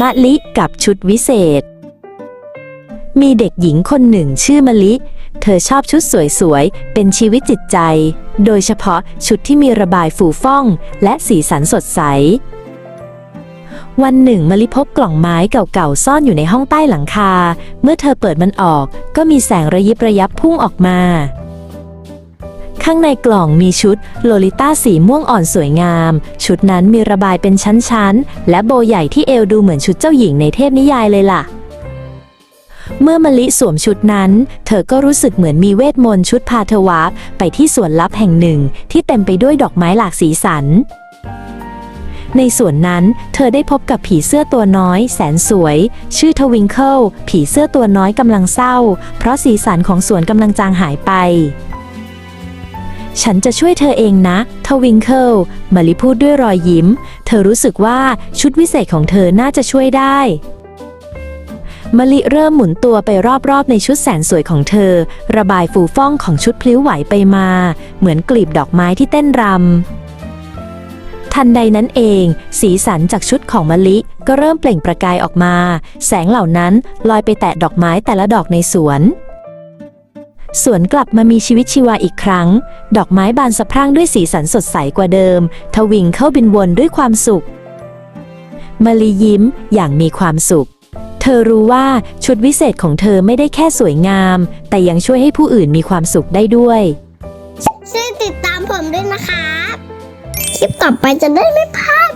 มะลิกับชุดวิเศษ มีเด็กหญิงคนหนึ่งชื่อมะลิ เธอชอบชุดสวยๆ เป็นชีวิตจิตใจ โดยเฉพาะชุดที่มีระบายฟูฟ่อง และสีสันสดใส วันหนึ่งมะลิพบกล่องไม้เก่าๆ ซ่อนอยู่ในห้องใต้หลังคา เมื่อเธอเปิดมันออก ก็มีแสงระยิบระยับพุ่งออกมา ข้างในกล่องมีชุดโลลิต้าสีม่วงอ่อนสวยงาม ชุดนั้นมีระบายเป็นชั้นๆ และโบใหญ่ที่เอวดูเหมือนชุดเจ้าหญิงในเทพนิยายเลยล่ะ เมื่อมะลิสวมชุดนั้น เธอก็รู้สึกเหมือนมีเวทมนต์ชุดพาเธอวาร์ปไปที่สวนลับแห่งหนึ่ง ที่เต็มไปด้วยดอกไม้หลากสีสันในสวนนั้นเธอได้พบกับผีเสื้อตัวน้อย แสนสวย ชื่อทวิงเคิลผีเสื้อตัวน้อยกำลังเศร้า เพราะสีสันของสวนกำลังจางหายไป ฉันจะช่วยเธอเองนะทวิงเคิลมาลิพูดด้วยรอยยิ้ม เธอรู้สึกว่าชุดวิเศษของเธอน่าจะช่วยได้มะลิเริ่มหมุนตัวไปรอบๆ ในชุดแสนสวยของเธอ ระบายฟูฟ่องของชุดพลิ้วไหวไปมา เหมือนกลีบดอกไม้ที่เต้นรำ ทันใดนั้นเอง สีสันจากชุดของมะลิก็เริ่มเปล่งประกายออกมา แสงเหล่านั้นลอยไปแตะดอกไม้แต่ละดอกในสวน สวนกลับมามีชีวิตชีวาอีกครั้ง ดอกไม้บานสะพรั่งด้วยสีสันสดใสกว่าเดิม ทวิงเข้าบินวนด้วยความสุขมะลิยิ้มอย่างมีความสุข เธอรู้ว่าชุดวิเศษของเธอไม่ได้แค่สวยงาม แต่ยังช่วยให้ผู้อื่นมีความสุขได้ด้วย ช่วยติดตามผมด้วยนะครับ คลิปต่อไปจะได้ไม่พลาด